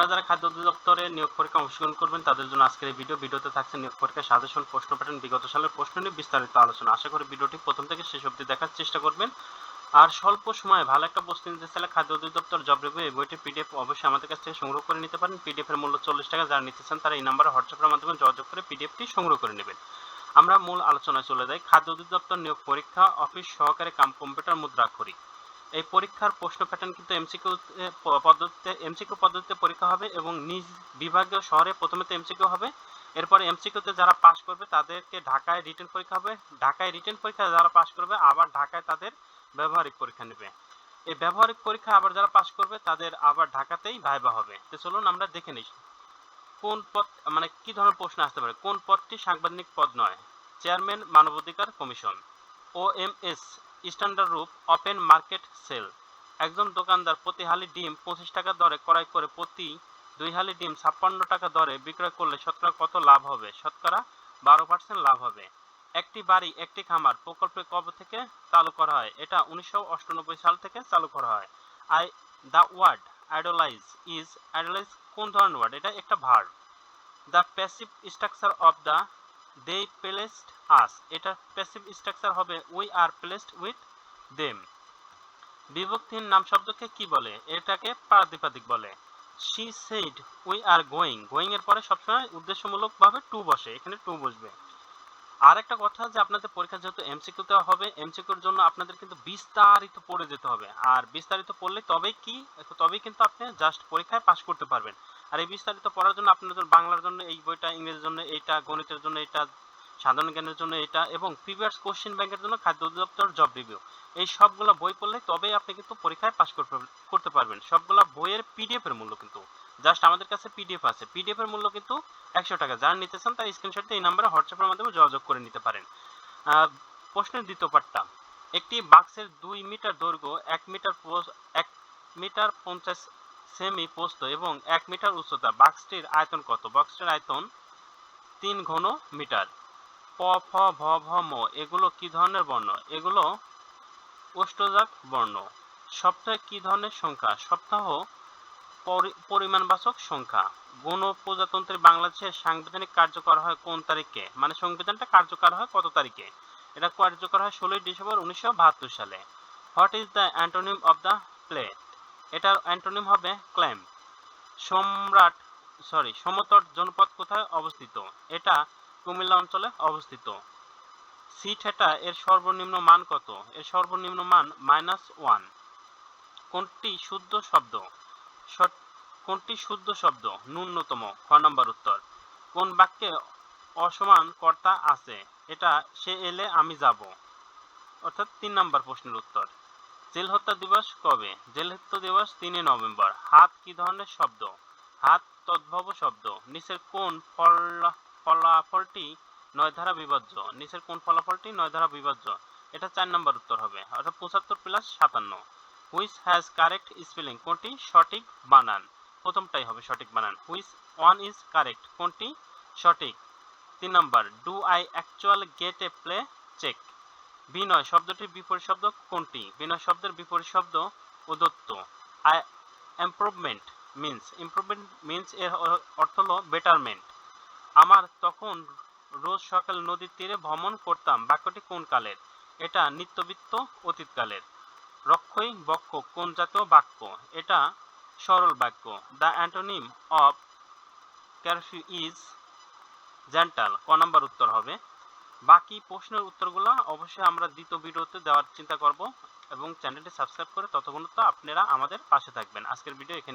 যারা যারা খাদ্য অধিদপ্তরে নিয়োগ পরীক্ষা অংশগ্রহণ করবেন, তাদের জন্য আজকের এই ভিডিও, ভিডিওতে থাকছে নিয়োগ পরীক্ষা সাজেশন, প্রশ্ন প্যাটার্ন বিগত সালের প্রশ্ন নিয়ে বিস্তারিত আলোচনা। আশা করি ভিডিওটি প্রথম থেকে শেষ অবধি দেখার চেষ্টা করবেন। আর স্বল্প সময়ে ভালো একটা প্রস্তুতি নিতে চাইলে খাদ্য অধিদপ্তর জব রিভিউ এই বইটির পিডিএফ অবশ্যই আমাদের কাছ থেকে সংগ্রহ করে নিতে পারেন। পিডিএফ এর মূল্য চল্লিশ টাকা, যারা নিতে চান তারা এই নাম্বারে হোয়াটসঅ্যাপের মাধ্যমে যোগাযোগ করে পিডিএফটি সংগ্রহ করে নেবেন। আমরা মূল আলোচনায় চলে যাই। খাদ্য অধিদপ্তর নিয়োগ পরীক্ষা, অফিস সহকারে কাম কম্পিউটার মুদ্রা করি। এই পরীক্ষার প্রশ্ন প্যাটার্ন কিন্তু এমসিকিউ পদ্ধতিতে এমসিকিউ পদ্ধতিতে পরীক্ষা হবে এবং নিজ বিভাগীয় শহরে প্রথমে তো এমসিকিউ হবে। এরপরে এমসিকিউতে যারা পাস করবে তাদেরকে ঢাকায় রিটেন পরীক্ষা হবে। ঢাকায় রিটেন পরীক্ষা যারা পাস করবে আবার ঢাকায় তাদের ব্যবহারিক পরীক্ষা নেবে। এই ব্যবহারিক পরীক্ষা আবার যারা পাস করবে তাদের আবার ঢাকাতেই ভাইবা হবে। তো চলুন আমরা দেখে নিই। কোন পদ মানে কি ধরনের প্রশ্ন আসতে পারে? কোন পদটি সাংবাদিক পদ নয়? চেয়ারম্যান মানবাধিকার commission, O M S standard রূপ ওপেন মার্কেট সেল। একজন দোকানদার প্রতি হালি ডিম পঁচিশ টাকা দরে ক্রয় করে প্রতি দুই হালি ডিম ছাপ্পান্ন টাকা দরে বিক্রয় করলে শতকরা কত লাভ হবে? শতকরা বারো পার্সেন্ট লাভ হবে। একটি বাড়ি, একটি খামার প্রকল্পে কবে থেকে চালু করা হয়? এটা উনিশশো সাল থেকে চালু করা হয়। I, the word, idolize, is, idolize কোন ধরনের ওয়ার্ড? এটা একটা verb. The passive structure of the they placed us এটা প্যাসিভ স্ট্রাকচার হবে we are placed with them বিভক্তিহীন নাম শব্দকে কি বলে? এটাকে প্রাতিপাদিক বলে। She said we are going going এর পরে সবসময় উদ্দেশ্যমূলকভাবে টু বসে। এখানে টু বসবে। আর একটা কথা যে আপনাদের পরীক্ষা যেহেতু এমসিকিউতে হবে এমসিকিউর জন্য আপনাদের কিন্তু বিস্তারিত পড়ে যেতে হবে। আর বিস্তারিত পড়লে তবেই কি, তবেই কিন্তু আপনি জাস্ট পরীক্ষায় পাশ করতে পারবেন। আর এই বিস্তারিত পড়ার জন্য আপনাদের বাংলার জন্য এই বইটা, ইংরেজির জন্য এইটা, গণিতের জন্য এটা সাধারণ জ্ঞানের জন্য এটা এবং প্রিভিয়াস কোশ্চেন ব্যাংকের জন্য খাদ্য অধিদপ্তর জব রিভিউ এই সবগুলো বই পড়লে তবেই আপনি কিন্তু পরীক্ষায় পাশ করতে পারবেন সবগুলো বইয়ের পিডিএফ এর মূল্য কিন্তু। জাস্ট আমাদের কাছে পিডিএফ আছে। পিডিএফ এর মূল্য কিন্তু একশো টাকা। যারা নিতে চান তার স্ক্রিনশট এই নাম্বারে হোয়াটসঅ্যাপের মাধ্যমে যোগাযোগ করে নিতে পারেন। প্রশ্নের দ্বিতীয় পাঠটা একটি বাক্সের দুই মিটার দৈর্ঘ্য, এক মিটার এক মিটার পঞ্চাশ সেমি প্রস্থ এবং এক মিটার উচ্চতা। বাক্সটির আয়তন কত? বক্সটির আয়তন তিন ঘন মিটার। প, ফ, ভ ভ, ম, এগুলো কি ধরনের বর্ণ? এগুলো অষ্টজাত বর্ণ। সপ্তাহে কি ধরনের সংখ্যা? সপ্তাহ পরিমাণবাচক সংখ্যা। গণপ্রজাতন্ত্রী বাংলাদেশের সাংবিধানিক কার্যকর হয় কোন তারিখে? মানে সংবিধানটা কার্যকর হয় কত তারিখে? এটা কার্যকর হয় ষোলোই ডিসেম্বর উনিশশো বাহাত্তর সালে। What is the antonym of the plate এটার অ্যান্টোনিম হবে ক্ল্যাম সম্রাট সরি সমতট জনপদ কোথায় অবস্থিত? এটা কুমিল্লা অঞ্চলে অবস্থিত। সি থেটা এর সর্বনিম্ন মান কত? এর সর্বনিম্ন মান মাইনাস ওয়ান কোনটি শুদ্ধ শব্দ? কোনটি শুদ্ধ শব্দ? ন্যূনতম, খ নম্বর উত্তর। কোন বাক্যে অসমান কর্তা আছে? এটা সে এলে আমি যাব। অর্থাৎ তিন নম্বর প্রশ্নের উত্তর। জেল হত্যা দিবস কবে? জেল হত্যা দিবস তিনই নভেম্বর। হাত কি ধরনের শব্দ? হাত তদ্ভব শব্দ। নিচের কোন ফলাফলটি নয় ধারা বিভাজ্য? নিচের কোন ফলাফলটি নয় ধারা বিভাজ্য? এটা চার নম্বর উত্তর হবে। অর্থাৎ পঁচাত্তর প্লাস সাতান্ন। Which has correct spelling. কোনটি? সঠিক বানান। প্রথমটাই হবে সঠিক বানান। Which one is correct. কোনটি? সঠিক। তিন নম্বর। Do I actual get a play check? বিনয় শব্দটির বিপরীত শব্দ কোনটি? বিনয় শব্দের বিপরীত শব্দ উদত্ত। I improvement means improvement means এর অর্থ হলো বেটারমেন্ট আমার তখন রোজ সকাল নদীর তীরে ভ্রমণ করতাম, বাক্যটি কোন কালের? এটা নিত্যবিত্ত অতীতকালের রক্ষই বক্ষ কোন জাতীয় বাক্য? এটা সরল বাক্য। The antonym of curfew is gentle ক নাম্বার উত্তর হবে? বাকি প্রশ্নের উত্তরগুলো অবশ্যই আমরা দ্বিতীয় ভিডিওতে দেওয়ার চিন্তা করব এবং চ্যানেলটি সাবস্ক্রাইব করে ততক্ষণ তো আপনারা আমাদের পাশে থাকবেন। আজকের ভিডিও এখানে